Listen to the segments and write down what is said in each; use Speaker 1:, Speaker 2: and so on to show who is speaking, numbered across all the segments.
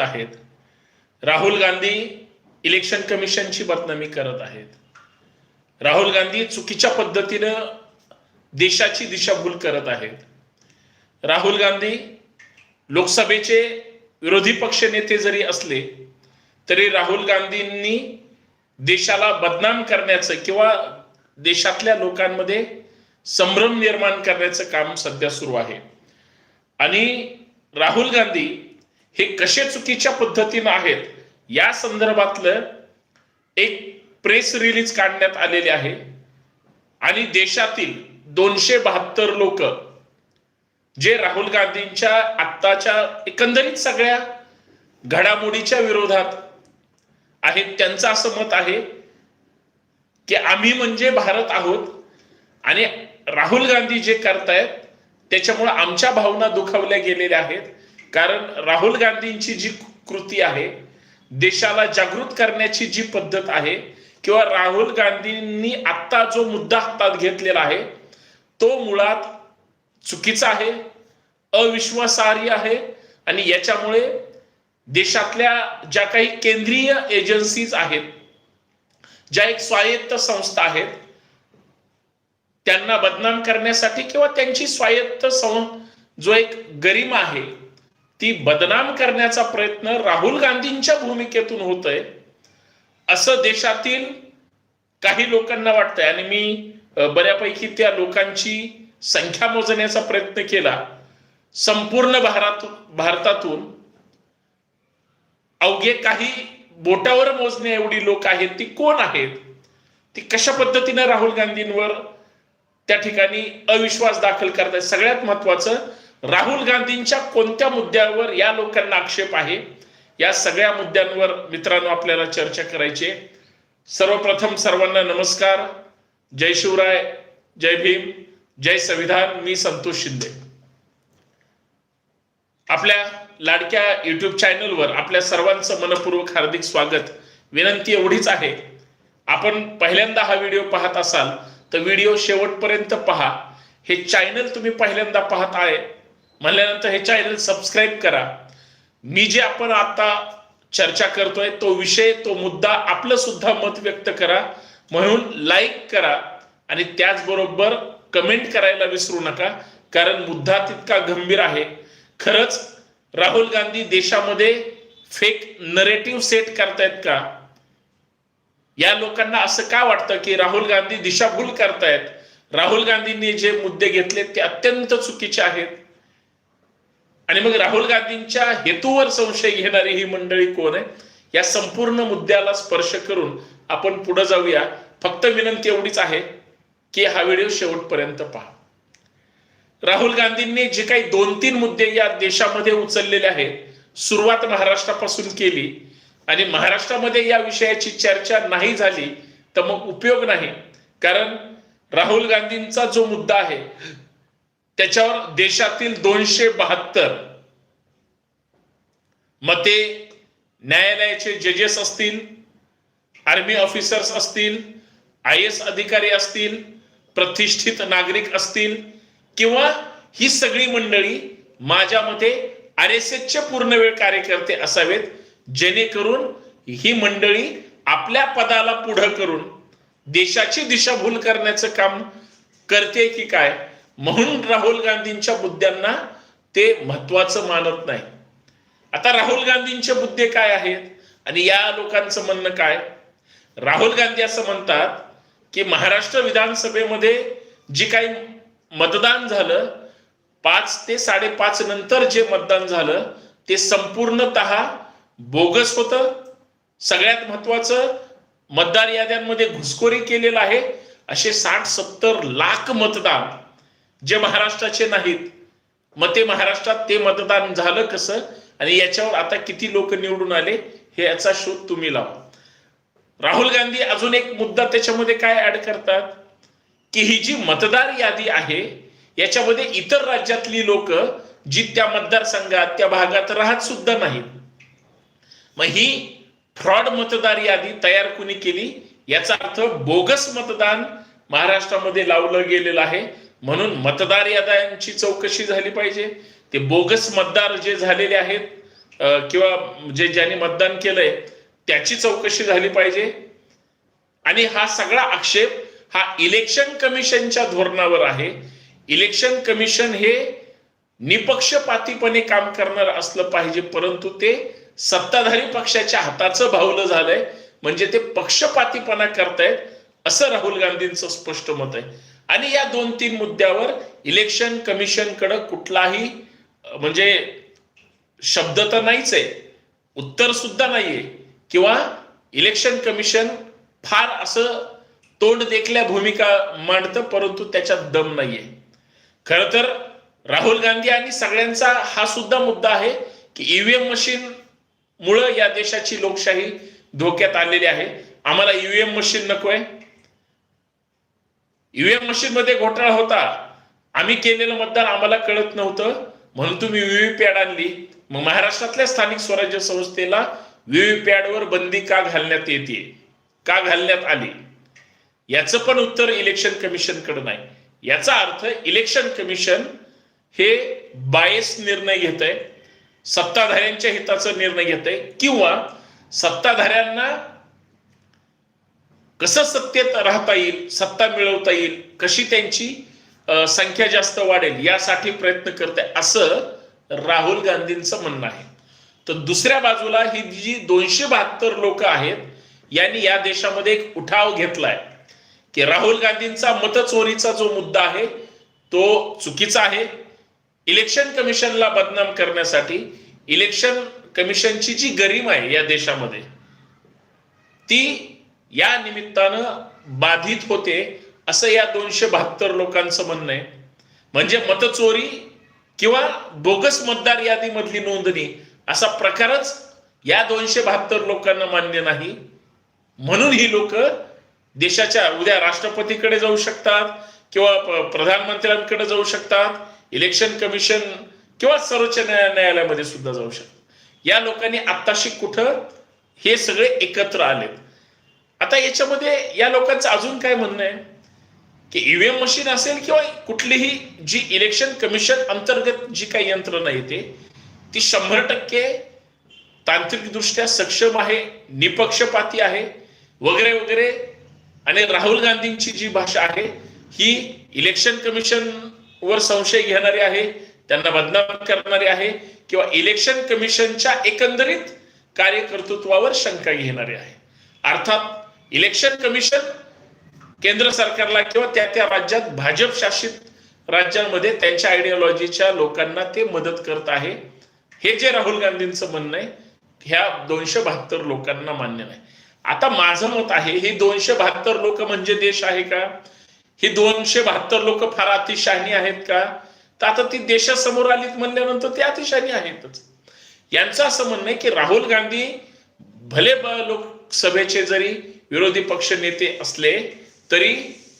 Speaker 1: करत आहेत. राहुल गांधी इलेक्शन कमिशनची बदनामी करत आहेत. राहुल गांधी चुकीच्या पद्धतीनं देशाची दिशाभूल करत आहेत. राहुल गांधी लोकसभेचे विरोधी पक्ष नेते जरी असले तरी राहुल गांधींनी देशाला बदनाम करण्याचं किंवा देशातल्या लोकांमध्ये संभ्रम निर्माण करण्याचं काम सध्या सुरू आहे. आणि राहुल गांधी हे कसे चुकीच्या पद्धतीनं आहेत या संदर्भातलं एक प्रेस रिलीज काढण्यात आलेली आहे. आणि देशातील दोनशे बहात्तर लोक जे राहुल गांधींच्या आत्ताच्या एकंदरीत सगळ्या घडामोडीच्या विरोधात आहेत त्यांचं असं मत आहे की आम्ही म्हणजे भारत आहोत आणि राहुल गांधी जे करतायत त्याच्यामुळे आमच्या भावना दुखावल्या गेलेल्या आहेत. कारण राहुल गांधींची जी कृती आहे देशाला जागृत करण्याची जी पद्धत आहे किंवा राहुल गांधींनी आत्ता जो मुद्दा हातात घेतलेला आहे तो मुळात चुकीचा आहे अविश्वासार्ह आहे आणि याच्यामुळे देशातल्या ज्या काही केंद्रीय एजन्सीज आहेत ज्या एक स्वायत्त संस्था आहेत त्यांना बदनाम करण्यासाठी किंवा त्यांची स्वायत्त सं जो एक गरिमा आहे ती बदनाम करण्याचा प्रयत्न राहुल गांधींच्या भूमिकेतून होतोय असं देशातील काही लोकांना वाटतंय. आणि मी बऱ्यापैकी त्या लोकांची संख्या मोजण्याचा प्रयत्न केला. संपूर्ण भारत भारतातून अवघे काही बोटावर मोजणे एवढी लोक आहेत ती कोण आहेत? ती कशा पद्धतीनं राहुल गांधींवर त्या ठिकाणी अविश्वास दाखल करताय सगळ्यात महत्वाचं राहुल गांधींच्या कोणत्या मुद्द्यावर या लोकांना आक्षेप आहे? या सगळ्या मुद्द्यांवर मित्रांनो आपल्याला चर्चा करायची सर्वप्रथम सर्वांना नमस्कार. जय शिवराय जय भीम जय संविधान मी संतोष शिंदे. आपल्या लाडक्या युट्यूब चॅनलवर आपल्या सर्वांचं मनपूर्वक हार्दिक स्वागत. विनंती एवढीच आहे. आपण पहिल्यांदा हा व्हिडिओ पाहत असाल तर व्हिडिओ शेवटपर्यंत पहा. हे चॅनल तुम्ही पहिल्यांदा पाहत आहे म्हणल्यानंतर हे चॅनल सबस्क्राईब करा. मी जे आपण आता चर्चा करतोय तो विषय तो मुद्दा आपलं सुद्धा मत व्यक्त करा. म्हणून लाईक करा आणि त्याचबरोबर कमेंट करायला विसरू नका कारण मुद्दा तितका गंभीर आहे. खरंच राहुल गांधी देशामध्ये फेक नरेटिव्ह सेट करतायत का? या लोकांना असं का वाटतं की राहुल गांधी दिशाभूल करतायत? राहुल गांधींनी जे मुद्दे घेतले ते अत्यंत चुकीचे आहेत. आणि मग राहुल गांधींच्या हेतूवर संशय घेणारी ही मंडळी कोण आहे? या संपूर्ण मुद्द्याला स्पर्श करून आपण पुढे जाऊया. फक्त विनंती एवढीच आहे की हा व्हिडिओ शेवटपर्यंत पहा. राहुल गांधींनी जे काही दोन तीन मुद्दे या देशामध्ये उचललेले आहेत सुरुवात महाराष्ट्रापासून केली आणि महाराष्ट्रामध्ये या विषयाची चर्चा नाही झाली तर मग उपयोग नाही. कारण राहुल गांधींचा जो मुद्दा आहे त्याच्यावर देशातील दोनशे बहात्तर मते न्यायालयाचे जजेस असतील आर्मी ऑफिसर्स असतील आय एस अधिकारी असतील प्रतिष्ठित नागरिक असतील किंवा ही सगळी मंडळी माझ्या मते आर एस एसचे पूर्णवेळ कार्यकर्ते असावेत जेणेकरून ही मंडळी आपल्या पदाला पुढं करून देशाची दिशाभूल करण्याचं काम करते की काय? म्हणून राहुल गांधींच्या मुद्द्यांना ते महत्वाचं मानत नाही. आता राहुल गांधींचे मुद्दे काय आहेत आणि या लोकांचं म्हणणं काय? राहुल गांधी असं म्हणतात की महाराष्ट्र विधानसभेमध्ये जी काही मतदान झालं पाच ते साडेपाच नंतर जे मतदान झालं ते संपूर्णतः बोगस होतं. सगळ्यात महत्वाचं मतदार याद्यांमध्ये घुसखोरी केलेलं आहे. असे साठ सत्तर लाख मतदान जे महाराष्ट्राचे नाहीत मग ते महाराष्ट्रात ते मतदान झालं कसं? आणि याच्यावर आता किती लोक निवडून आले हे याचा शोध तुम्ही लावा. राहुल गांधी अजून एक मुद्दा त्याच्यामध्ये काय ऍड करतात? की ही जी मतदार यादी आहे याच्यामध्ये इतर राज्यातली लोक जी त्या मतदारसंघात त्या भागात राहत सुद्धा नाहीत. मग ही फ्रॉड मतदार यादी तयार कुणी केली? याचा अर्थ बोगस मतदान महाराष्ट्रामध्ये लावलं गेलेलं आहे. म्हणून मतदार याद्यांची चौकशी झाली पाहिजे. ते बोगस मतदार जे झालेले आहेत किंवा जे ज्यांनी मतदान केलंय त्याची चौकशी झाली पाहिजे. आणि हा सगळा आक्षेप हा इलेक्शन कमिशनच्या धोरणावर आहे. इलेक्शन कमिशन हे निपक्षपातीपणे काम करणार असलं पाहिजे परंतु ते सत्ताधारी पक्षाच्या हाताचं भावलं झालंय. म्हणजे ते पक्षपातीपणा करतायत असं राहुल गांधींचं स्पष्ट मत आहे. आणि या दोन तीन मुद्द्यावर इलेक्शन कमिशनकडे कुठलाही म्हणजे शब्द तर नाहीच आहे. उत्तर सुद्धा नाहीये. किंवा इलेक्शन कमिशन फार असं तोंड देखल्या भूमिका मांडतं परंतु त्याच्यात दम नाहीये. खर तर राहुल गांधी आणि सगळ्यांचा हा सुद्धा मुद्दा आहे की ईव्हीएम मशीन मुळे या देशाची लोकशाही धोक्यात आलेली आहे. आम्हाला ईव्हीएम मशीन नकोय. ईव्हीएम मशीन मध्ये घोटाळा होता. आम्ही केलेलं मतदान आम्हाला कळत नव्हतं. म्हणून तुम्ही व्हीव्हीपॅड आणली. मग महाराष्ट्रातल्या स्थानिक स्वराज्य संस्थेला व्हीव्हीपॅडवर बंदी का घालण्यात येते? का घालण्यात आली? याचं पण उत्तर इलेक्शन कमिशनकडे नाही. याचा अर्थ इलेक्शन कमिशन हे बायस निर्णय घेत आहे सत्ताधाऱ्यांच्या हिताचा निर्णय घेत आहे किंवा सत्ताधाऱ्यांना कसं सत्तेत राहता येईल सत्ता मिळवता येईल कशी त्यांची संख्या जास्त वाढेल यासाठी प्रयत्न करते असं राहुल गांधींचं म्हणणं आहे. तर दुसऱ्या बाजूला ही जी दोनशे बहात्तर लोक आहेत यांनी या देशामध्ये एक उठाव घेतलाय. की राहुल गांधींचा मतचोरीचा जो मुद्दा आहे तो चुकीचा आहे. इलेक्शन कमिशनला बदनाम करण्यासाठी इलेक्शन कमिशनची जी गरीम आहे या देशामध्ये ती या निमित्तानं बाधित होते असं या दोनशे बहात्तर लोकांचं म्हणणं आहे. म्हणजे मतचोरी किंवा बोगस मतदार यादीमधली नोंदणी असा प्रकारच या दोनशे बहात्तर लोकांना मान्य नाही. म्हणून ही लोक देशाच्या उद्या राष्ट्रपतीकडे जाऊ शकतात किंवा प्रधानमंत्र्यांकडे जाऊ शकतात इलेक्शन कमिशन किंवा सर्वोच्च न्यायालयामध्ये सुद्धा जाऊ शकतात. या लोकांनी आत्ताशी कुठं हे सगळे एकत्र आलेत. आता याच्यामध्ये या लोकांचं अजून काय म्हणणं आहे? की ईव्हीएम मशीन असेल किंवा कुठलीही जी इलेक्शन कमिशन अंतर्गत जी काही यंत्रणा येते ती शंभर टक्के तांत्रिकदृष्ट्या सक्षम आहे निपक्षपाती आहे वगैरे वगैरे. आणि राहुल गांधींची जी भाषा आहे ही इलेक्शन कमिशन वर संशय घेणारी आहे त्यांना बदनाम करणारी आहे किंवा इलेक्शन कमिशनच्या एकंदरीत कार्यकर्तृत्वावर शंका घेणारी आहे. अर्थात इलेक्शन कमिशन केंद्र सरकारला किंवा त्या त्या राज्यात भाजप शासित राज्यांमध्ये त्यांच्या आयडिओलॉजीच्या लोकांना ते मदत करत आहे. हे जे राहुल गांधींचं म्हणणं आहे ह्या दोनशे बहात्तर लोकांना मान्य नाही. आता माझं मत आहे ही दोनशे बहात्तर लोक म्हणजे देश आहे का? ही दोनशे बहात्तर लोक फार अतिशहाणी आहेत का? तर आता ती देशासमोर आलीत म्हणल्यानंतर ते अतिशहाणी आहेतच. यांचं असं म्हणणं आहे की राहुल गांधी भले लोकसभेचे जरी विरोधी पक्ष नेते असले तरी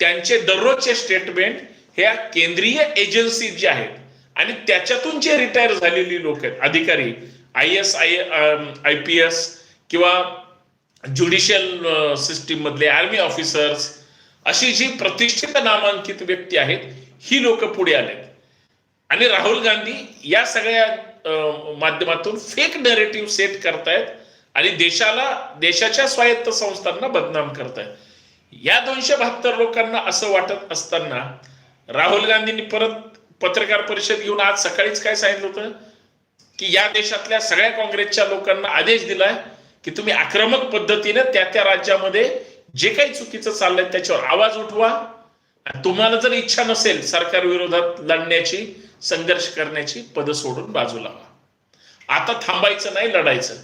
Speaker 1: त्यांचे दररोजचे स्टेटमेंट ह्या केंद्रीय एजन्सी जे आहेत आणि त्याच्यातून जे रिटायर झालेली लोक आहेत अधिकारी I S I I P S किंवा ज्युडिशियल सिस्टीम uh, मधले आर्मी ऑफिसर्स अशी जी प्रतिष्ठित नामांकित व्यक्ती आहेत ही लोक पुढे आलेत. आणि राहुल गांधी या सगळ्या uh, माध्यमातून फेक नरेटिव्ह सेट करतायत आणि देशाला देशाच्या स्वायत्त संस्थांना बदनाम करताय. या दोनशे बहात्तर लोकांना असं वाटत असताना राहुल गांधींनी परत पत्रकार परिषद घेऊन आज सकाळीच काय सांगितलं होतं? की या देशातल्या सगळ्या काँग्रेसच्या लोकांना आदेश दिलाय की तुम्ही आक्रमक पद्धतीने त्या त्या राज्यामध्ये जे काही चुकीचं चाललंय त्याच्यावर आवाज उठवा. आणि तुम्हाला जर इच्छा नसेल सरकार विरोधात लढण्याची संघर्ष करण्याची पद सोडून बाजूला आता थांबायचं नाही लढायचं.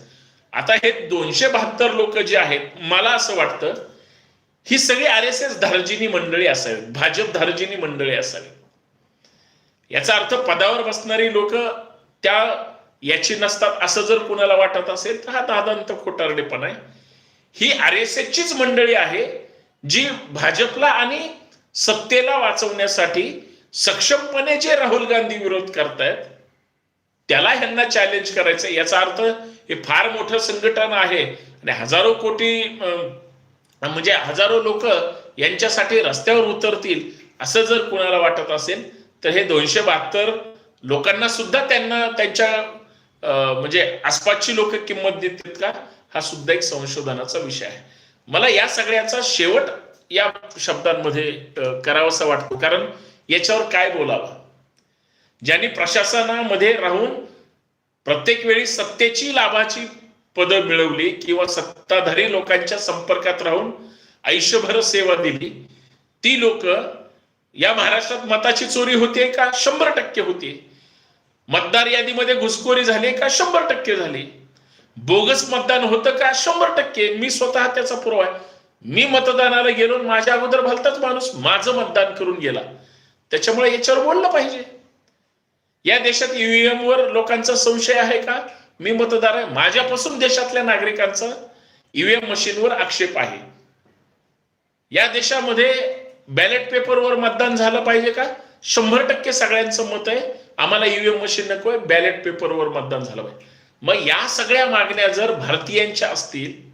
Speaker 1: आता हे दोनशे बहात्तर लोक जे आहेत मला असं वाटतं ही सगळी आर एस एस धार्जिनी मंडळी असावीत भाजप धार्जिनी मंडळी असावी याचा अर्थ पदावर बसणारी लोक त्या याची नसतात असं जर कुणाला वाटत असेल तर हा दादांत खोटारडेपणा आहे. ही आर एस एसचीच मंडळी आहे जी भाजपला आणि सत्तेला वाचवण्यासाठी सक्षमपणे जे राहुल गांधी विरोध करतायत त्याला ह्यांना चॅलेंज करायचं याचा अर्थ हे फार मोठं संघटन आहे आणि हजारो कोटी अं, म्हणजे हजारो लोक यांच्यासाठी रस्त्यावर उतरतील असं जर कुणाला वाटत असेल तर हे दोनशे बहात्तर लोकांना सुद्धा त्यांना त्यांच्या म्हणजे आसपासची लोक किंमत देतात का? हा सुद्धा एक संशोधनाचा विषय आहे. मला या सगळ्याचा शेवट या शब्दांमध्ये करावासा वाटतो. कारण याच्यावर काय बोलावं? ज्यांनी प्रशासनामध्ये राहून प्रत्येक वेळी सत्तेची लाभाची पदं मिळवली किंवा सत्ताधारी लोकांच्या संपर्कात राहून आयुष्यभर सेवा दिली ती लोक या महाराष्ट्रात मताची चोरी होते का? शंभर टक्के होते. मतदार यादीमध्ये घुसखोरी झाली का? शंभर टक्के झाली. बोगस मतदान होतं का? शंभर टक्के. मी स्वतः त्याचा पुरावा आहे. मी मतदानाला गेलो माझ्या अगोदर भलताच माणूस माझं मतदान करून गेला. त्याच्यामुळे याच्यावर बोललं पाहिजे. या देशात ईव्हीएम वर लोकांचा संशय आहे का? मी मतदार आहे. माझ्यापासून देशातल्या नागरिकांचा ईव्हीएम मशीनवर आक्षेप आहे. या देशामध्ये बॅलेट पेपरवर मतदान झालं पाहिजे का? शंभर टक्के सगळ्यांचं मत आहे. आम्हाला ईव्हीएम मशीन नको आहे. बॅलेट पेपरवर मतदान झालं पाहिजे. मग या सगळ्या मागण्या जर भारतीयांच्या असतील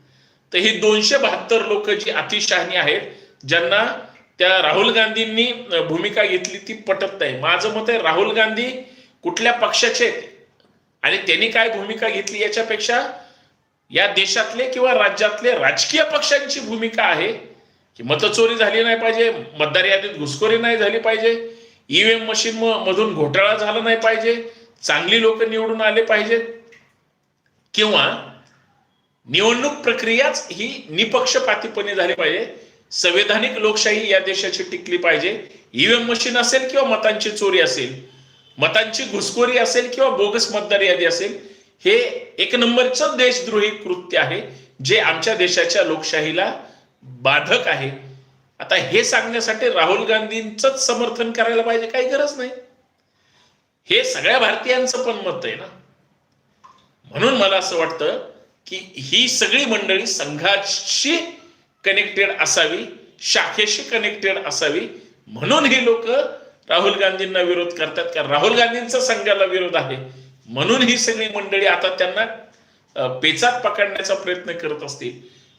Speaker 1: तर ही दोनशे बहात्तर लोक जी अतिशहाणी आहेत ज्यांना त्या राहुल गांधींनी भूमिका घेतली ती पटत नाही. माझं मत आहे राहुल गांधी कुठल्या पक्षाचे आणि त्यांनी काय भूमिका घेतली याच्यापेक्षा या देशातले किंवा राज्यातले राजकीय पक्षांची भूमिका आहे. की मतचोरी झाली नाही पाहिजे मतदार यादीत घुसखोरी नाही झाली पाहिजे ईव्हीएम मशीन मधून घोटाळा झाला नाही पाहिजे चांगली लोक निवडून आले पाहिजेत. किंवा निवडणूक प्रक्रियाच ही निपक्षपातीपणे झाली पाहिजे. संवैधानिक लोकशाही या देशाची टिकली पाहिजे. ईव्हीएम मशीन असेल किंवा मतांची चोरी असेल मतांची घुसखोरी असेल किंवा बोगस मतदार यादी असेल हे एक नंबरचं देशद्रोही कृत्य आहे जे आमच्या देशाच्या लोकशाहीला बाधक आहे. आता हे सांगण्यासाठी राहुल गांधींच समर्थन करायला पाहिजे काही गरज नाही. हे सगळ्या भारतीयांचं पण मत आहे ना. म्हणून मला असं वाटतं की ही सगळी मंडळी संघाशी कनेक्टेड असावी शाखेशी कनेक्टेड असावी म्हणून ही लोक राहुल गांधींना विरोध करतात कारण राहुल गांधींचा संघाला विरोध आहे. म्हणून ही सगळी मंडळी आता त्यांना पेचात पकडण्याचा प्रयत्न करत असतील.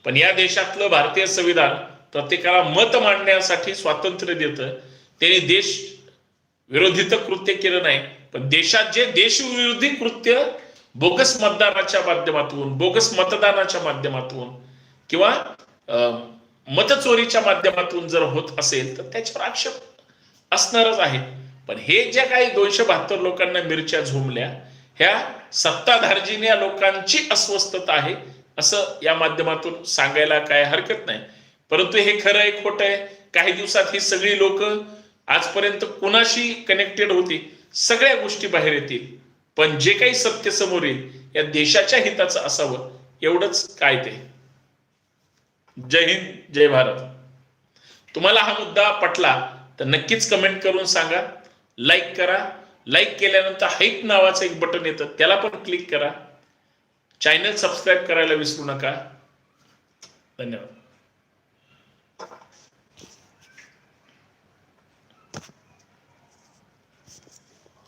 Speaker 1: पण या देशातलं भारतीय संविधान प्रत्येकाला मत मांडण्यासाठी स्वातंत्र्य देतं. त्यांनी देश विरोधी तर कृत्य केलं नाही पण देशात जे देशविरोधी कृत्य बोगस मतदानाच्या माध्यमातून बोगस मतदानाच्या माध्यमातून किंवा अं, मतचोरीच्या माध्यमातून जर होत असेल तर त्याच्यावर आक्षेप असणारच आहे पण हे ज्या काही दोनशे बहात्तर लोकांना मिरच्या झोमल्या ह्या सत्ताधार्जिन्या लोकांची अस्वस्थता आहे असं या माध्यमातून सांगायला काय हरकत नाही. परंतु हे खरं आहे खोटं आहे. काही दिवसात ही सगळी लोक आजपर्यंत कुणाशी कनेक्टेड होती? सगळ्या गोष्टी बाहेर येतील. पण जे काही सत्य समोर येईल या देशाच्या हिताचं असावं एवढंच काय ते. जय हिंद जय भारत. तुम्हाला हा मुद्दा पटला तर नक्कीच कमेंट करून सांगा. लाईक करा. लाईक केल्यानंतर हाईक नावाचं एक बटन येतं. त्याला पण क्लिक करा. चॅनल सबस्क्राईब करायला विसरू नका. धन्यवाद.